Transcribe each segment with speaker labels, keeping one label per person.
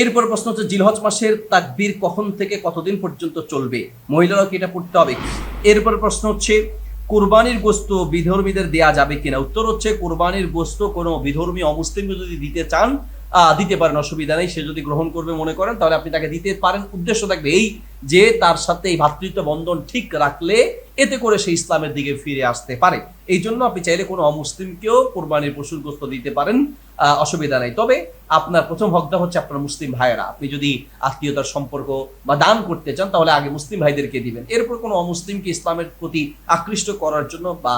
Speaker 1: এরপর প্রশ্ন হচ্ছে, জিলহজ মাসের তাকবীর কখন থেকে কতদিন পর্যন্ত চলবে? মহিলারাও কি এটা পড়তে হবে? এরপর প্রশ্ন হচ্ছে, কোরবানির গোস্ত বিধর্মীদের দেয়া যাবে কিনা? উত্তর হচ্ছে, কোরবানির গোস্ত কোনো বিধর্মী অমুসলিমকে যদি দিতে চান দিতে পারেন, অসুবিধা নেই। সে যদি গ্রহণ করবে মনে করেন, তাহলে আপনি তাকে দিতে পারেন। উদ্দেশ্য থাকবে এই যে তার সাথে এই ভ্রাতৃত্ব বন্ধন ঠিক রাখলে এতে করে সে ইসলামের দিকে ফিরে আসতে পারে। এই জন্য আপনি চাইলে কোনো অমুসলিমকেও কোরবানির পশুর গোস্ত দিতে পারেন অসুবিধা নেই। তবে আপনার প্রথম হকটা হচ্ছে আপনার মুসলিম ভাইয়েরা। আপনি যদি আত্মীয়তার সম্পর্ক বা দান করতে চান, তাহলে আগে মুসলিম ভাইদেরকে দিবেন। এরপর কোনো অমুসলিমকে ইসলামের প্রতি আকৃষ্ট করার জন্য বা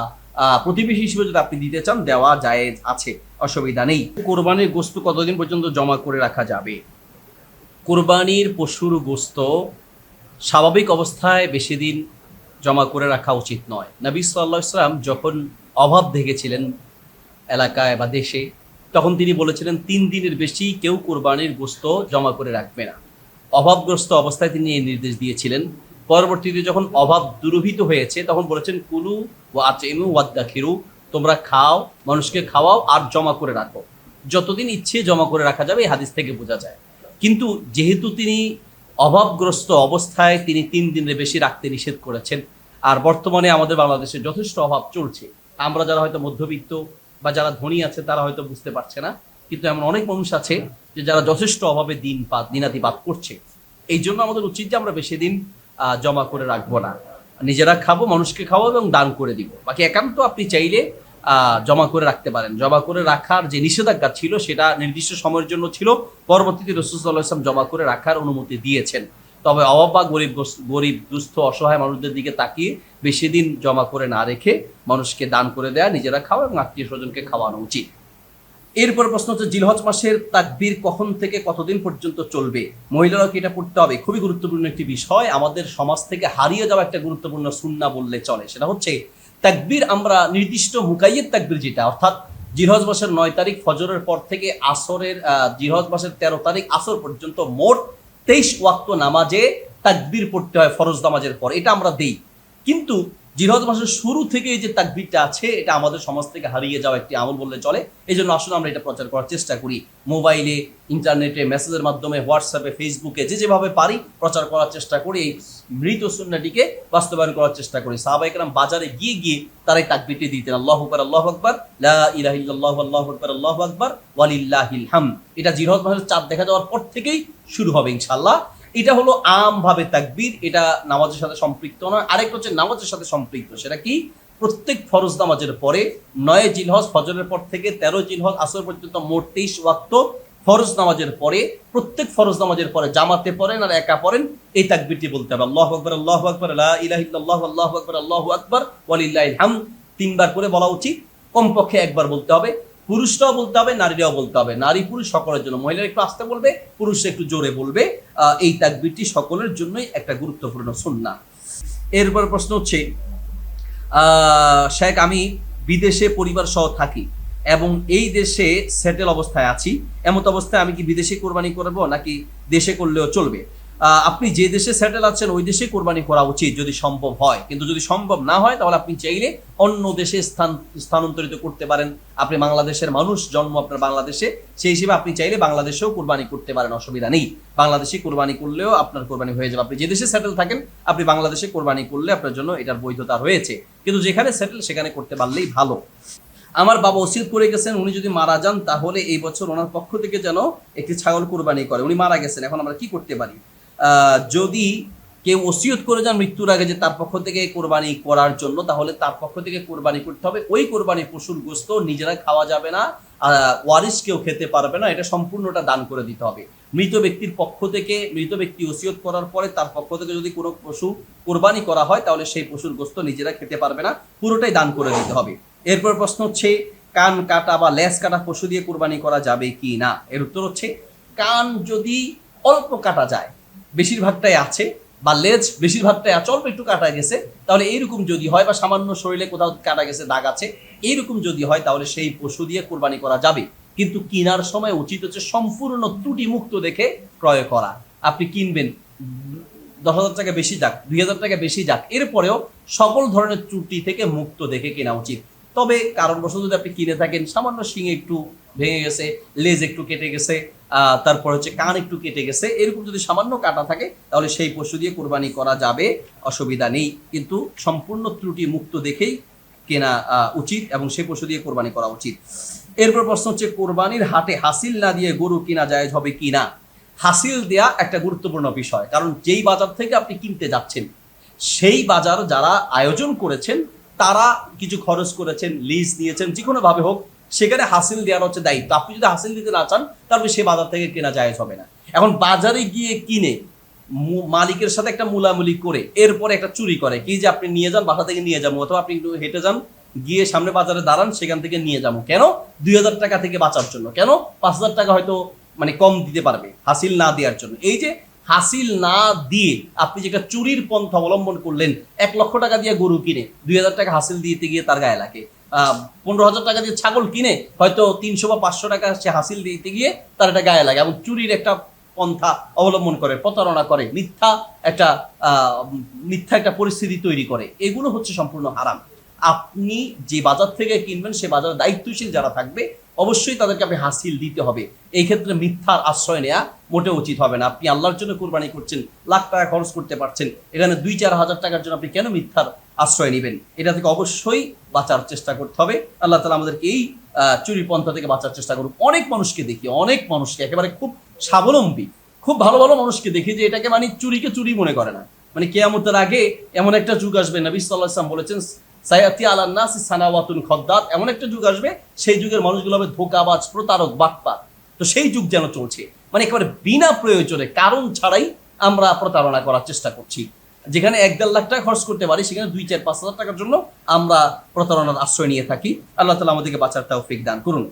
Speaker 1: প্রতিবেশী হিসেবে যদি আপনি দিতে চান, দেওয়া জায়েজ আছে। অসুবিধা নেই। কোরবানির গোস্ত কতদিন পর্যন্ত জমা করে রাখা যাবে? কোরবানির পশুর গোস্ত স্বাভাবিক অবস্থায় বেশি দিন জমা করে রাখা উচিত নয়। নবী সাল্লাহ ইসলাম যখন অভাব দেখেছিলেন এলাকায় বা দেশে তখন তিনি বলেছিলেন তিন দিনের বেশি কেউ কোরবানির গোস্ত জমা করে রাখবে না। অভাবগ্রস্ত অবস্থায় তিনি এই নির্দেশ দিয়েছিলেন। পরবর্তীতে যখন অভাব দুরভিত হয়েছে তখন বলেছেন কুলু ও আচেমু ওয়াদ্দাখিরু তোমরা খাও, মানুষকে খাওয়াও আর জমা করে রাখো। যতদিন ইচ্ছে জমা করে রাখা যাবে, এই হাদিস থেকে বোঝা যায়। কিন্তু যেহেতু তিনি অভাবগ্রস্ত অবস্থায় তিনি তিন দিনের বেশি রাখতে নিষেধ করেছেন, আর বর্তমানে আমাদের বাংলাদেশে যথেষ্ট অভাব চলছে। আমরা যারা হয়তো মধ্যবিত্ত বা যারা ধনী আছে, তারা হয়তো বুঝতে পারছে না। কিন্তু এমন অনেক মানুষ আছে যে যারা যথেষ্ট অভাবে দিন পাত, দিনাতিপাত করছে। এই জন্য আমাদের উচিত যে আমরা বেশি দিন জমা করে রাখব না। নিজেরা খাব, মানুষকে খাওয়াবো এবং দান করে দিব। বাকি একান্ত আপনি চাইলে জমা করে রাখতে পারেন। জমা করে রাখার যে নিষেধাজ্ঞা ছিল, সেটা নির্দিষ্ট সময়ের জন্য ছিল। পরবর্তীতে রসুল্লাহ ইসলাম জমা করে রাখার অনুমতি দিয়েছেন। তবে অভাব বা গরিব গরিব, দুস্থ, অসহায় মানুষদের দিকে তাকিয়ে বেশি দিন জমা করে না রেখে মানুষকে দান করে দেয়া, নিজেরা খাওয়া এবং আত্মীয় স্বজনকে খাওয়ানো উচিত। এরপর প্রশ্ন হচ্ছে, জিলহজ মাসের তাকবীর কখন থেকে কতদিন পর্যন্ত চলবে? মহিলারা কি এটা পড়তে হবে? খুবই গুরুত্বপূর্ণ একটি বিষয়। আমাদের সমাজ থেকে হারিয়ে যাওয়া একটা গুরুত্বপূর্ণ সুন্না বললে চলে। সেটা হচ্ছে তাকবীর আমরা নির্দিষ্ট মুকাইয়ের তাকবির যেটা, অর্থাৎ জিরহজ মাসের নয় তারিখ ফজরের পর থেকে আসরের জিরহজ মাসের তেরো তারিখ আসর পর্যন্ত মোট তেইশ ওয়াক্ত নামাজে তাকবির পড়তে হয় ফরজ নামাজের পর, এটা আমরা দেই। কিন্তু জিরহজ মাসের শুরু থেকে এই যে তাকবিরটা আছে, এটা আমাদের সমাজ থেকে হারিয়ে যাওয়া একটি আমল বললে চলে। এই জন্য আসলে আমরা এটা প্রচার করার চেষ্টা করি। মোবাইলে, ইন্টারনেটে, মেসেজের মাধ্যমে, হোয়াটসঅ্যাপে, ফেসবুকে, যে যেভাবে পারি প্রচার করার চেষ্টা করি। এই মৃত সুন্নাটিকে বাস্তবায়ন করার চেষ্টা করি। সাহাবাইকরাম বাজারে গিয়ে গিয়ে তারা এই তাকবীরটি দিতেন, আল্লাহ আকবার আল্লাহ আকবার, লা ইলাহা ইল্লাল্লাহ, আল্লাহু আকবার আল্লাহু আকবার, ওয়ালিল্লাহিল হামদ। এটা জিরহজ মাসের চাঁদ দেখা যাওয়ার পর থেকেই শুরু হবে ইনশাআল্লাহ। এটা হলো আমভাবে তাকবীর, এটা নামাজের সাথে সম্পৃক্ত নয়। আরেকটা হচ্ছে নামাজের সাথে সম্পৃক্ত, সেটা কি? প্রত্যেক ফরজ নামাজের পরে নয় জিলহজ, ফজরের পর থেকে তেরো জিলহজ, আসর পর্যন্ত মোট তেইশ ওয়াক্ত ফরজ নামাজের পরে, প্রত্যেক ফরজ নামাজের পরে জামাতে পড়েন আর একা পড়েন, এই তাকবীরটি বলতে হবে। আল্লাহু আকবার আল্লাহু আকবার, লা ইলাহা ইল্লাল্লাহ, আল্লাহু আকবার আল্লাহু আকবার, ওয়ালিল্লাহিল হামদ। তিনবার করে বলা উচিত, কমপক্ষে একবার বলতে হবে। পুরুষরাও বলতে হবে, নারীরাও বলতে হবে। নারী পুরুষ সকলের জন্য। মহিলারা একটু আস্তে বলবে, পুরুষরা একটু জোরে বলবে। এই তাকবীরটি সকলের জন্যই একটা গুরুত্বপূর্ণ সুন্না এরপর প্রশ্ন হচ্ছে শেখ, আমি বিদেশে পরিবার সহ থাকি এবং এই দেশে সেটেল অবস্থায় আছি। এমত অবস্থায় আমি কি বিদেশে কোরবানি করব নাকি দেশে করলেও চলবে? আপনি যে দেশে সেটেল আছেন, ওই দেশে কোরবানি করা উচিত যদি সম্ভব হয়। কিন্তু যদি সম্ভব না হয়, তাহলে আপনি চাইলে অন্য দেশে স্থান, স্থানান্তরিত করতে পারেন। আপনি বাংলাদেশের মানুষ, জন্ম আপনার বাংলাদেশে, সেই হিসেবে আপনি চাইলে বাংলাদেশেও কোরবানি করতে পারেন, অসুবিধা নেই। বাংলাদেশে কোরবানি করলেও আপনার কোরবানি হয়ে যাবে। আপনি যে দেশে সেটেল থাকেন, আপনি বাংলাদেশে কোরবানি করলে আপনার জন্য এটার বৈধতা রয়েছে। কিন্তু যেখানে সেটেল সেখানে করতে পারলেই ভালো। আমার বাবা ওসিয়ত করে গেছেন, উনি যদি মারা যান, তাহলে এই বছর ওনার পক্ষ থেকে যেন একটি ছাগল কোরবানি করে। উনি মারা গেছেন, এখন আমরা কি করতে পারি? যদি কেউ ওসিয়ত করে যান মৃত্যুর আগে যে তার পক্ষ থেকে কোরবানি করার জন্য, তাহলে তার পক্ষ থেকে কোরবানি করতে হবে। ওই কোরবানি পশুর গোস্ত নিজেরা খাওয়া যাবে না ওয়ারিস কেউ খেতে পারবে না, এটা সম্পূর্ণটা দান করে দিতে হবে। মৃত ব্যক্তির পক্ষ থেকে, মৃত ব্যক্তি ওসিয়ত করার পরে তার পক্ষ থেকে যদি কোনো পশু কোরবানি করা হয়, তাহলে সেই পশুর গোস্ত নিজেরা খেতে পারবে না, পুরোটাই দান করে দিতে হবে। এরপর প্রশ্ন হচ্ছে, কান কাটা বা লেস কাটা পশু দিয়ে কোরবানি করা যাবে কি না? এর উত্তর হচ্ছে, কান যদি অল্প কাটা যায় বেশিরভাগটাই আছে বা লেজ বেশিরভাগটাই আছে, অল্প একটু কাটা গেছে, তাহলে এইরকম যদি হয় বা সামান্য শরীরে কোথাও কাটা গেছে, দাগ আছে, এইরকম যদি হয় তাহলে সেই পশু দিয়ে কোরবানি করা যাবে। কিন্তু কেনার সময় উচিত হচ্ছে সম্পূর্ণ ত্রুটি মুক্ত দেখে ক্রয় করা। আপনি কিনবেন, দশ হাজার টাকা বেশি যাক, দুই হাজার টাকা বেশি যাক, এরপরেও সকল ধরনের ত্রুটি থেকে মুক্ত দেখে কেনা উচিত। তবে কারণবশত যদি আপনি কিনে থাকেন, সামান্য শিঙে একটু ভেঙে গেছে, লেজ একটু কেটে গেছে তারপর হচ্ছে কান একটু কেটে গেছে, এরকম যদি সামান্য কাটা থাকে, তাহলে সেই পশু দিয়ে কোরবানি করা যাবে, অসুবিধা নেই। কিন্তু সম্পূর্ণ ত্রুটি মুক্ত দেখেই কেনা উচিত এবং সেই পশু দিয়ে কোরবানি করা উচিত। এরপর প্রশ্ন হচ্ছে, কোরবানির হাটে হাসিল না দিয়ে গরু কিনা যায় হবে কি না? হাসিল দেয়া একটা গুরুত্বপূর্ণ বিষয়, কারণ যেই বাজার থেকে আপনি কিনতে যাচ্ছেন, সেই বাজার যারা আয়োজন করেছেন, তারা কিছু খরচ করেছেন, লিজ দিয়েছেন যে কোনো ভাবে হোক সেখানে হাসিল দেওয়ার হচ্ছে দায়িত্ব। আপনি যদি হাসিল দিতে না চান, তাহলে সে বাজার থেকে কেনা যায় হবে না। এখন বাজারে গিয়ে কিনে মালিকের সাথে একটা মুলামুলি করে, এরপরে একটা চুরি করে, কি যে আপনি নিয়ে যান, বাসা থেকে নিয়ে যাব, অথবা আপনি একটু হেঁটে যান, গিয়ে সামনে বাজারে দাঁড়ান, সেখান থেকে নিয়ে যাব। কেন? দুই হাজার টাকা থেকে বাঁচার জন্য। কেন? পাঁচ হাজার টাকা হয়তো মানে কম দিতে পারবে, হাসিল না দেওয়ার জন্য। এই যে হাসিল না দিয়ে আপনি যেটা চুরির পন্থা অবলম্বন করলেন, এক লক্ষ টাকা দিয়ে গরু কিনে, দুই হাজার টাকা হাসিল দিতে গিয়ে তার গায়ে লাগে। পনেরো হাজার টাকা দিয়ে ছাগল কিনে হয়তো তিনশো বা পাঁচশো টাকা সে হাসিল দিতে গিয়ে তার একটা গায়ে লাগে এবং চুরির একটা পন্থা অবলম্বন করে, প্রতারণা করে, মিথ্যা একটা মিথ্যা একটা পরিস্থিতি তৈরি করে। এগুলো হচ্ছে সম্পূর্ণ হারাম। আপনি যে বাজার থেকে কিনবেন, সে বাজারে দায়িত্বশীল যারা থাকবে, অবশ্যই তাদেরকে আপনি হাসিল দিতে হবে। এই ক্ষেত্রে মিথ্যার আশ্রয় নেওয়া মোটে উচিত হবে না। আপনি আল্লাহর জন্য কোরবানি করছেন, লাখ টাকা খরচ করতে পারছেন, এখানে দুই চার হাজার টাকার জন্য আপনি কেন মিথ্যার আশ্রয় নেবেন। এটা থেকে অবশ্যই বাঁচার চেষ্টা করতে হবে। আল্লাহ তালা আমাদেরকে এই চুরি পন্থা থেকে বাঁচার চেষ্টা করুক। অনেক মানুষকে দেখি অনেক মানুষকে, একেবারে খুব স্বাবলম্বী, খুব ভালো ভালো মানুষকে দেখি যে এটাকে মানে চুরিকে চুরি মনে করে না। মানে কেয়ামতের আগে এমন একটা যুগ আসবে, নবী সাল্লাহ ইসলাম বলেছেন, সায়াতি আলান নাসি সানাওয়াতুন খদ্দাত এমন একটা যুগ আসবে, সেই যুগের মানুষগুলো হবে ধোকাবাজ, প্রতারক বাটপা তো সেই যুগ যেন চলছে। মানে একেবারে বিনা প্রয়োজনে, কারণ ছাড়াই আমরা প্রতারণা করার চেষ্টা করছি। যেখানে এক দেড় লাখ টাকা খরচ করতে পারি, সেখানে দুই, চার, পাঁচ হাজার টাকার জন্য আমরা প্রতারণার আশ্রয় নিয়ে থাকি। আল্লাহ তালা আমাদেরকে বাঁচার তৌফিক দান করুন।